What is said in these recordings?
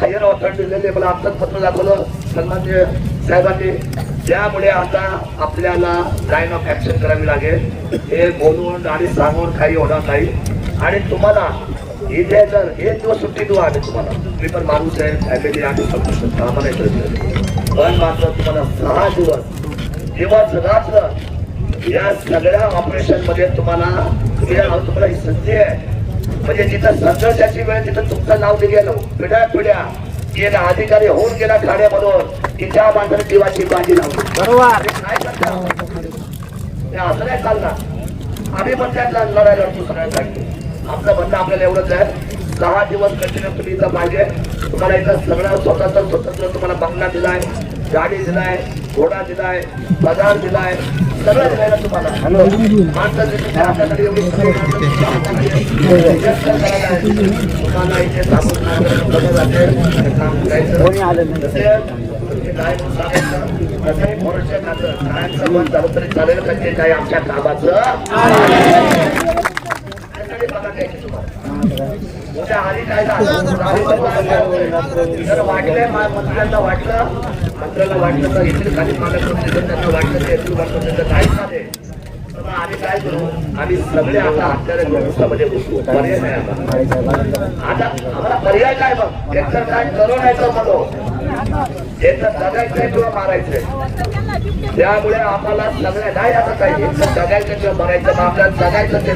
Higher authority दिलेले मला आत्ताच पत्र दाखवलं. सन्मान्य साहेबांनी त्यामुळे आता आपल्याला लाईन ऑफ ऍक्शन करावी लागेल. हे बोलून आणि सांगून काही होणार नाही. आणि तुम्हाला इथे जर एक दिवस सुट्टी देऊ आम्ही तुम्हाला. मी पण माणूस आहे फॅमिली आणि समजू शकतो आम्हाला पण मात्र तुम्हाला सहा दिवस दिवस रात्र या सगळ्या ऑपरेशनमध्ये तुम्हाला तुम्हाला ही संधी आहे. म्हणजे जिथं संघर्षाची वेळ तिथं तुमचं नाव गेलं पिढ्या पिढ्या गेला अधिकारी होऊन गेला ठाण्यामधून की त्या माणसाने जीवाची बाजी लावली. बरोबर. असं नाही चालणार. आम्ही पण त्यातला लढाई लढतो सगळ्यांसाठी. आपलं म्हणणं आपल्याला एवढंच आहे. दहा दिवस कंटिन्यू तुम्ही इथं पाहिजे. तुम्हाला इथं सगळं स्वतंत्र स्वतंत्र तुम्हाला बंगला दिलाय गाडी दिलाय घोडा दिलाय पगार दिलाय. सगळं दिलाय ना चालेल का ते काय आमच्या कामाचं जर मंत्र्यांना वाटलं वाटलं तर येथील खाली मालक त्यांना वाटलं ते येथील काहीच नाही आम्ही काय करू आम्ही सगळे आता हत्यारे व्यवस्थामध्ये घुसू पर्याय नाही आता आम्हाला पर्याय काय काय करू नाही तर जगायचंय किंवा मारायचंय त्यामुळे आम्हाला सगळ्या नाही असं काही जगायचं किंवा मरायचं मग आपल्याला जगायचं ते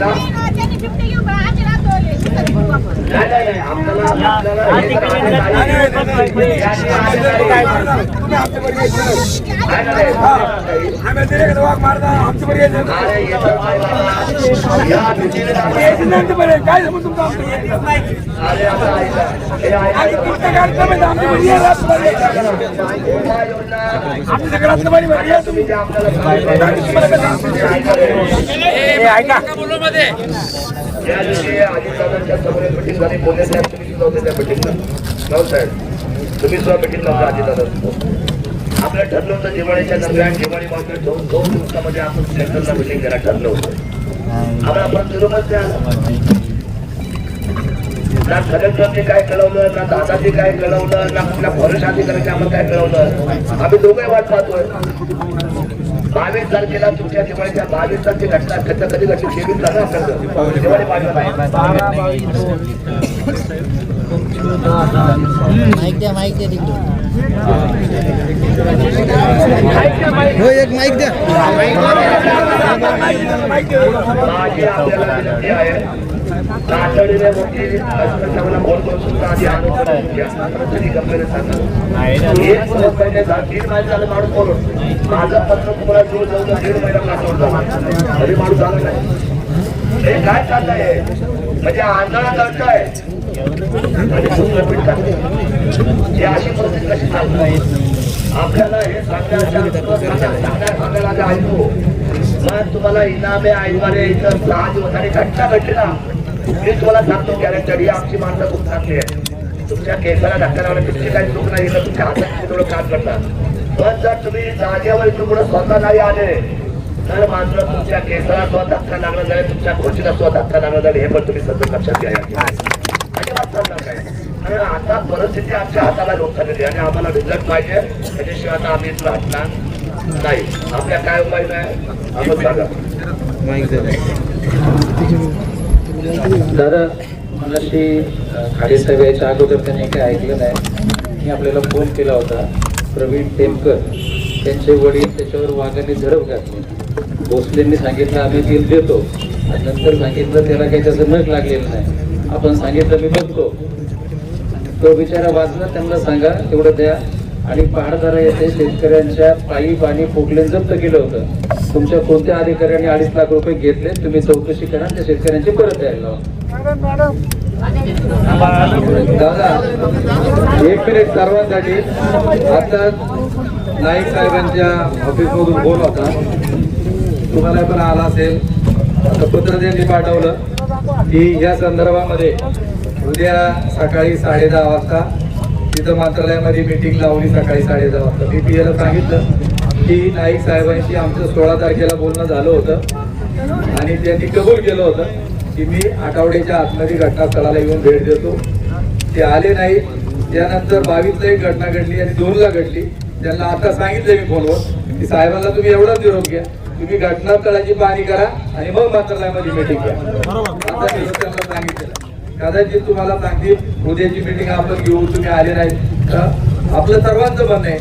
ना काय बाबा? तुमचं आमचं यायचं? अरे आता तुम्ही ऐका. त्या दिवशी अजितदादांच्या समोर एक झाली. साहेब तुम्ही सुद्धा होते त्या मिटिंगला राहुल साहेब तुम्ही सुद्धा मिटिंगला होता अजितदादा आपलं ठरलं होतं दिवाळीच्या दरम्यान दिवाळी मार्केट दोन दोन दिवसामध्ये आपण सेंट्रलला मिटिंग करायला ठरलं होतं. आपण आपण निरोपच द्या. ना कलेक्टरने काय कळवलं ना दादाजी काय कळवलं ना कुठल्या फॉरेस्ट अधिकाऱ्यांनी आपण काय कळवलं? आम्ही दोघे वाट पाहतोय. बावीस तारखेला तुमच्या दिवाळीच्या बावीस तारखे घटना घटना कधी घडली? तेवीस झालं आपल्याला दिवाळी माईक द्या माईक द्या हो एक माईक द्या. विनंती आहे. तातडीने मोठी करून सुद्धा आधी आरोप तरी गंभीर एक दीड महिने झाले माणूस बोलून माझं पत्र तुम्हाला जो जवळ दीड महिना काढून झाला तरी माणूस झाला नाही हे काय चाललंय म्हणजे आंदोलन करताय आणि दुसरं अशी परिस्थिती कशी चालणार आपल्याला हे सांगायला ऐकू मग तुम्हाला इनामे आईद्वारे इतर सहा दिवस आणि घटना घडली ना. मी तुम्हाला सांगतो गॅरंटी ही आमची माणसं खूप चांगली आहे तुमच्या केसाला धक्का लावणं तुमची काही चूक नाही तर तुमच्या हातात थोडं काम करतात पण जर तुम्ही जागेवर इथून स्वतः नाही आले तर मात्र तुमच्या केसाला सुद्धा धक्का लागला जाईल तुमच्या खुर्चीला सुद्धा धक्का लागला जाईल हे पण तुम्ही सतत लक्षात घ्या अजिबात चालणार नाही आता परिस्थिती आमच्या हाताला रोख झालेली आणि आम्हाला रिझल्ट पाहिजे त्याच्याशिवाय आता आम्ही इथलं हटणार नाही. आपल्या काय उपाय नाही? आपण सांगा. दादा मलाशी खाडी साहेब अगोदर त्यांनी काही ऐकलं नाही. मी आपल्याला फोन केला होता. प्रवीण टेमकर त्यांचे वडील त्याच्यावर वाघाने झडप घातली. भोसलेंनी सांगितलं आम्ही बिल देतो. आणि नंतर सांगितलं त्याला काही त्याचं नग लागलेलं नाही. आपण सांगितलं मी बघतो. तो बिचारा वाचला त्यांना सांगा तेवढं द्या. आणि पहाडदारा येथे शेतकऱ्यांच्या पायी पाणी पोकलेन जप्त केलं होतं. तुमच्या कोणत्या अधिकाऱ्यांनी अडीच लाख रुपये घेतले तुम्ही चौकशी करा त्या शेतकऱ्यांची परत द्यायला लावा. दादा एक मिनिट सर्वांसाठी. आता नाईक साहेबांच्या ऑफिसमधून फोन होता तुम्हाला पण आला असेल. आता पत्र त्यांनी पाठवलं की या संदर्भामध्ये उद्या सकाळी साडे दहा वाजता तिथं मंत्रालयामध्ये मीटिंग लावली सकाळी साडे दहा वाजता. मी पी सांगितलं. की नाईक साहेबांशी आमचं सोळा तारखेला बोलणं झालं होतं. आणि त्यांनी कबूल केलं होतं की मी आठवड्याच्या आतमध्ये घटनास्थळाला येऊन भेट देतो. ते आले नाही. त्यानंतर बावीसला एक घटना घडली आणि दोनला घडली. त्यांना आता सांगितलं मी फोनवर की साहेबांना तुम्ही एवढाच निरोप घ्या. तुम्ही घटनास्थळाची पाहणी करा आणि मग मंत्रालयामध्ये मिटिंग घ्या. आता निरोप त्यांना सांगितलं. कदाचित तुम्हाला सांगतील उद्याची मिटिंग आपण घेऊ तुम्ही आले नाही तर आपलं सर्वांचं म्हणणं आहे.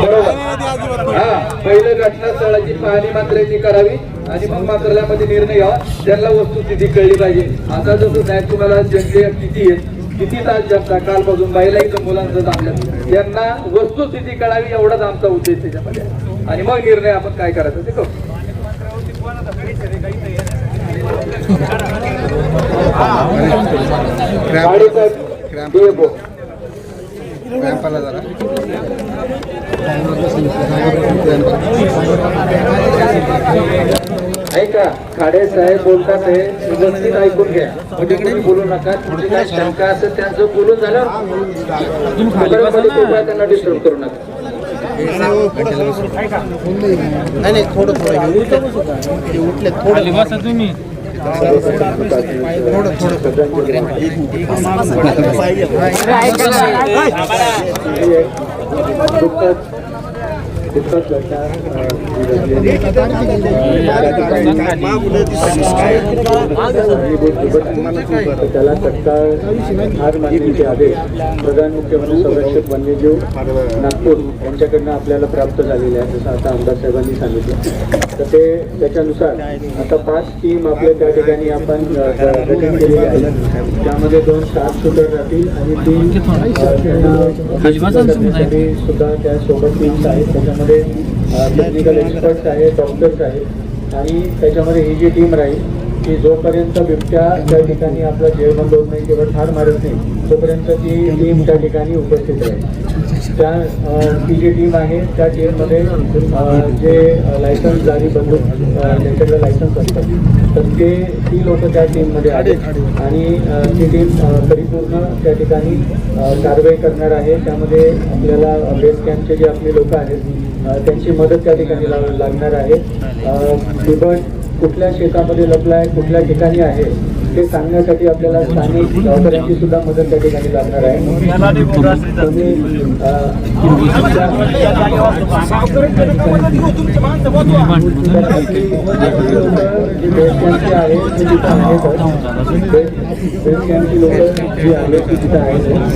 बरोबर. हा पहिलं घटनास्थळाची पाहणी मंत्र्यांनी करावी आणि मग मंत्रालयामध्ये निर्णय घ्यावा. त्यांना वस्तुस्थिती कळली पाहिजे. आता जसं साहेब तुम्हाला जंगली किती आहेत किती तास जगता? कालपासून बाईला इथं मुलांचं थांबलं त्यांना वस्तुस्थिती कळावी एवढाच आमचा उद्देश त्याच्यामध्ये आहे. आणि मग निर्णय आपण काय करायचं ते करू. जरा. ऐका खाडे साहेब बोलतात हे व्यवस्थित ऐकून घ्या. म्हणजे बोलू नका तुमची काय शंका असेल त्यांचं बोलून झालं त्यांना डिस्टर्ब करू नका. नाही नाही थोडं थोडं. हे उठले थोडं. थोडं थोडं त्याला तत्काळ हार मानण्याचे आदेश प्रधान मुख्यमंत्री संरक्षक वन्यजीव नागपूर यांच्याकडनं आपल्याला प्राप्त झालेले आहे. जसं आता आमदार साहेबांनी सांगितलं तर ते त्याच्यानुसार आता पाच टीम आपल्या त्या ठिकाणी आपण ग- गठीत केलेली आहे त्यामध्ये दोन स्टाफ शूटर राहतील आणि तीन सुद्धा त्या सोबत टीम्स आहेत त्याच्यामध्ये टेक्निकल एक्सपर्ट्स आहेत डॉक्टर्स आहेत. आणि त्याच्यामध्ये ही जी टीम राहील की जोपर्यंत बिबट्या त्या ठिकाणी आपला जेवण होत नाही किंवा ठार मारत नाही तोपर्यंत ती टीम त्या ठिकाणी उपस्थित राहील. त्या ती जी टीम आहे त्या टीममध्ये जे लायसन्स जारी बंदूक त्यांच्याकडे लायसन्स असतात. तर ते ती लोक त्या टीममध्ये आहेत. आणि ती टीम परिपूर्ण त्या ठिकाणी कारवाई करणार आहे. त्यामध्ये आपल्याला बेस कॅम्पचे जे आपले लोक आहेत त्यांची मदत त्या ठिकाणी लाग- लागणार आहे. बिबट कुठल्या शेतामध्ये लपला आहे कुठल्या ठिकाणी आहे ते सांगण्यासाठी आपल्याला स्थानिक गावकऱ्यांची सुद्धा मदत त्या ठिकाणी लागणार आहे.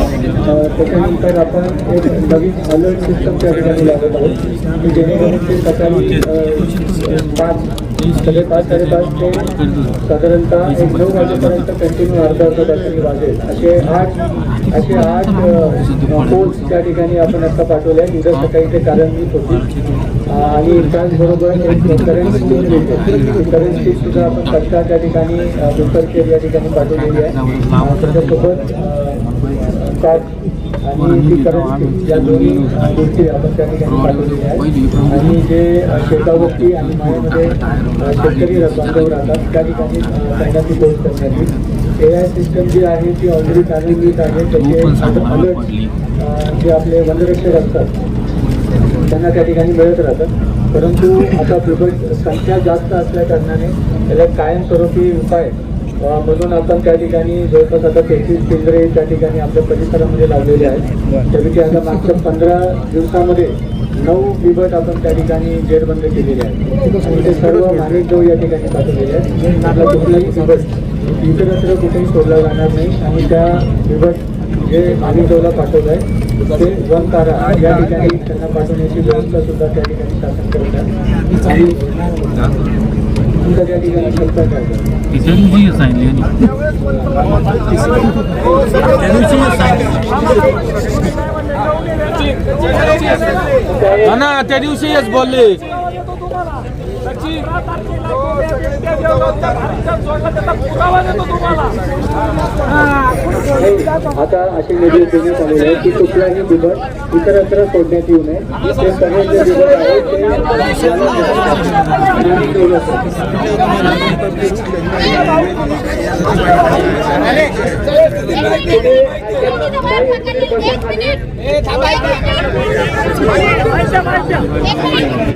त्याच्यानंतर आपण एक नवीन अलर्ट सिस्टम त्या ठिकाणी लागत आहोत जेणेकरून ते सकाळी सगळे पाच साडेपाच ते साधारणतः एक नऊ वाजेपर्यंत कंटिन्यू अर्धा अर्धा तासाने वाजेल. असे आठ असे आठ पोल्स त्या ठिकाणी आपण आता पाठवले आहेत. उद्या सकाळी ते कार्यान्वित होतील. आणि त्याचबरोबर एक करंट स्टीम मिळते करंट स्टीम सुद्धा आपण तत्काळ त्या ठिकाणी दुपारखेर या ठिकाणी पाठवलेली आहे. त्याच्यासोबत आणि ती करंट या दोन्ही गोष्टी आपण त्या ठिकाणी पाठवलेल्या आहेत आणि जे अ, शेतावरती आणि मायामध्ये अ, शेतकरी बांधव राहतात त्या ठिकाणी अ, त्यांना ती पोस्ट करण्यात ए आय सिस्टम जी आहे ती ऑलरेडी कार्यान्वित आहे त्याचे अलर्ट जे आपले वनरक्षक असतात त्यांना त्या ठिकाणी मिळत राहतात परंतु आता बिबट संख्या जास्त असल्या कारणाने त्याला कायमस्वरूपी उपाय म्हणून आपण त्या ठिकाणी जवळपास आता तेहतीस पिंजरे त्या ठिकाणी आपल्या परिसरामध्ये लावलेले आहेत. त्यापैकी आता मागच्या पंधरा दिवसामध्ये नऊ बिबट आपण त्या ठिकाणी जेरबंद केलेले आहेत. आणि ते सर्व माणिकदेव या ठिकाणी पाठवलेले आहेत आपला कुठलाही बिबट इतरत्र कुठेही सोडला जाणार नाही. आणि त्या बिबट जे माणिकदेवला पाठवलं आहे ते वन तारा या ठिकाणी त्यांना पाठवण्याची व्यवस्था सुद्धा त्या ठिकाणी शासन करत आहे. आणि तुमच्या त्या ठिकाणी त्या दिवशी बोलले. बोलले आता असे निर्देश देण्यात आलेले आहे की कुठलाही बिबट इतरत्र सोडण्यात येऊ नये. ते सगळे जे बिबट आहेत ते